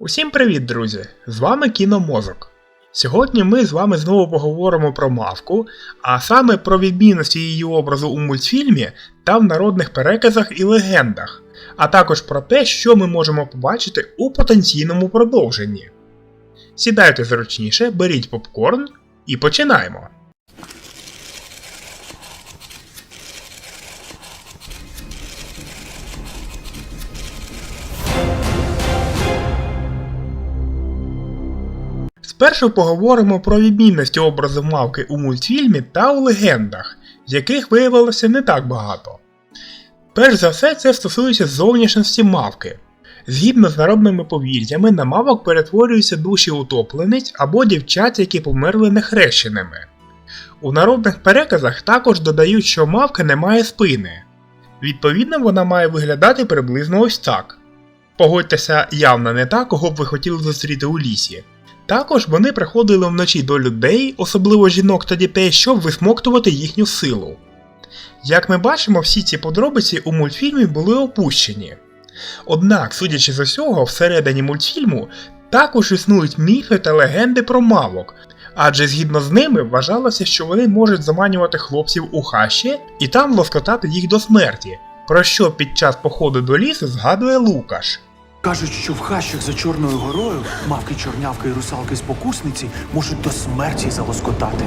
Усім привіт, друзі! З вами Кіномозок. Сьогодні ми з вами знову поговоримо про мавку, а саме про відмінності її образу у мультфільмі та в народних переказах і легендах, а також про те, що ми можемо побачити у потенційному продовженні. Сідайте зручніше, беріть попкорн і починаємо! Спершу поговоримо про відмінності образу мавки у мультфільмі та у легендах, яких виявилося не так багато. Перш за все, це стосується зовнішності мавки. Згідно з народними повір'ями, на мавок перетворюються душі утопленець або дівчат, які померли нехрещеними. У народних переказах також додають, що мавка не має спини. Відповідно, вона має виглядати приблизно ось так. Погодьтеся, явно не так, кого б ви хотіли зустріти у лісі. Також вони приходили вночі до людей, особливо жінок та дітей, щоб висмоктувати їхню силу. Як ми бачимо, всі ці подробиці у мультфільмі були опущені. Однак, судячи з усього, всередині мультфільму також існують міфи та легенди про мавок, адже згідно з ними вважалося, що вони можуть заманювати хлопців у хащі і там лоскотати їх до смерті, про що під час походу до лісу згадує Лукаш. Кажуть, що в хащах за Чорною горою мавки, чорнявки і русалки спокусниці можуть до смерті залоскотати.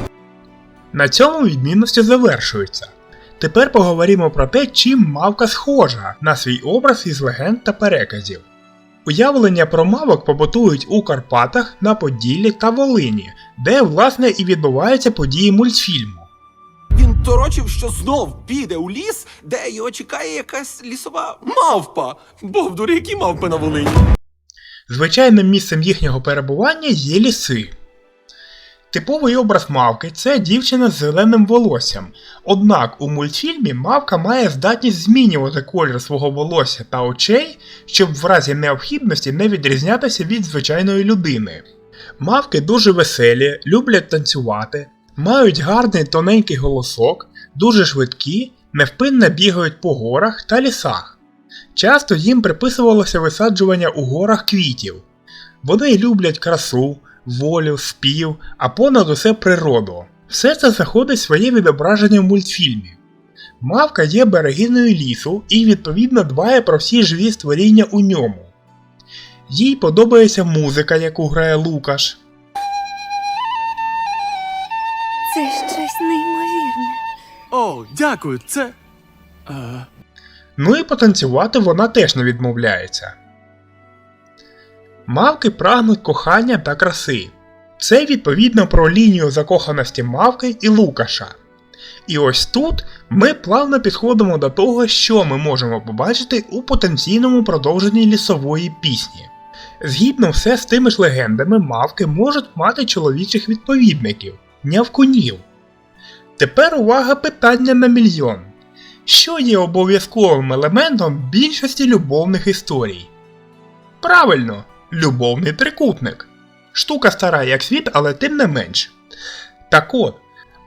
На цьому відмінності завершуються. Тепер поговоримо про те, чим мавка схожа на свій образ із легенд та переказів. Уявлення про мавок побутують у Карпатах, на Поділлі та Волині, де власне і відбуваються події мультфільму. Торочив, що знов піде у ліс, де його чекає якась лісова мавпа. Бовдур, які мавпи на Волині. Звичайним місцем їхнього перебування є ліси. Типовий образ мавки це дівчина з зеленим волоссям. Однак у мультфільмі мавка має здатність змінювати колір свого волосся та очей, щоб в разі необхідності не відрізнятися від звичайної людини. Мавки дуже веселі, люблять танцювати, мають гарний тоненький голосок, дуже швидкі, невпинно бігають по горах та лісах. Часто їм приписувалося висаджування у горах квітів. Вони люблять красу, волю, спів, а понад усе природу. Все це заходить своє відображення в мультфільмі. Мавка є берегиною лісу і відповідно дбає про всі живі створіння у ньому. Їй подобається музика, яку грає Лукаш. Це щось неймовірне. О, дякую, це. Е, Ну і потанцювати вона теж не відмовляється. Мавки прагнуть кохання та краси. Це відповідно про лінію закоханості Мавки і Лукаша. І ось тут ми плавно підходимо до того, що ми можемо побачити у потенційному продовженні лісової пісні. Згідно все з тими ж легендами, мавки можуть мати чоловічих відповідників нявкунів. Тепер увага питання на мільйон. Що є обов'язковим елементом більшості любовних історій? Правильно, любовний трикутник. Штука стара як світ, але тим не менш. Так от,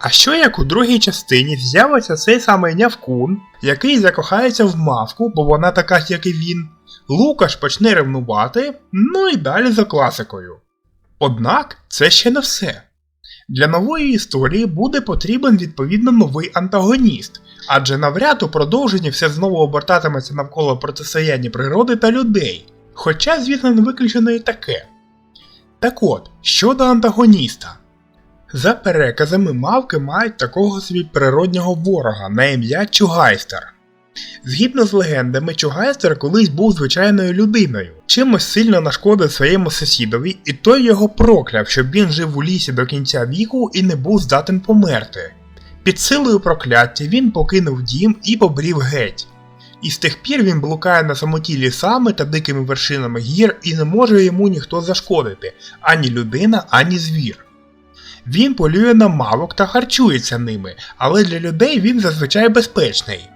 а що як у другій частині з'явиться цей самий нявкун, який закохається в мавку, бо вона така, як і він, Лукаш почне ревнувати, ну і далі за класикою. Однак це ще не все. Для нової історії буде потрібен відповідно новий антагоніст, адже навряд у продовженні все знову обертатиметься навколо протистояння природи та людей. Хоча, звісно, не виключено і таке. Так от, щодо антагоніста. За переказами мавки мають такого собі природнього ворога на ім'я Чугайстер. Згідно з легендами, Чугайстер колись був звичайною людиною, чимось сильно нашкодив своєму сусідові, і той його прокляв, щоб він жив у лісі до кінця віку і не був здатен померти. Під силою прокляття він покинув дім і побрів геть. І з тих пір він блукає на самоті лісами та дикими вершинами гір і не може йому ніхто зашкодити ані людина, ані звір. Він полює на мавок та харчується ними, але для людей він зазвичай безпечний.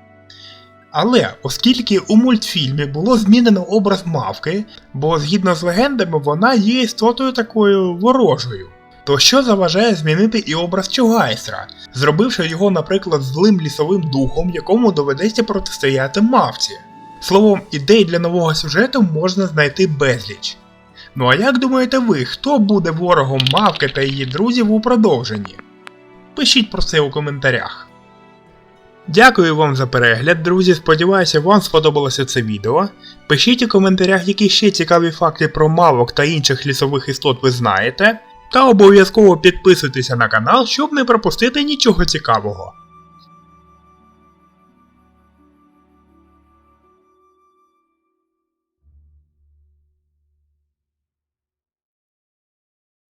Але оскільки у мультфільмі було змінено образ мавки, бо згідно з легендами вона є істотою такою ворожою, то що заважає змінити і образ Чугайстра, зробивши його, наприклад, злим лісовим духом, якому доведеться протистояти мавці? Словом, ідей для нового сюжету можна знайти безліч. Ну а як думаєте ви, хто буде ворогом мавки та її друзів у продовженні? Пишіть про це у коментарях. Дякую вам за перегляд, друзі. Сподіваюся, вам сподобалося це відео. Пишіть у коментарях, які ще цікаві факти про мавок та інших лісових істот ви знаєте. Та обов'язково підписуйтеся на канал, щоб не пропустити нічого цікавого.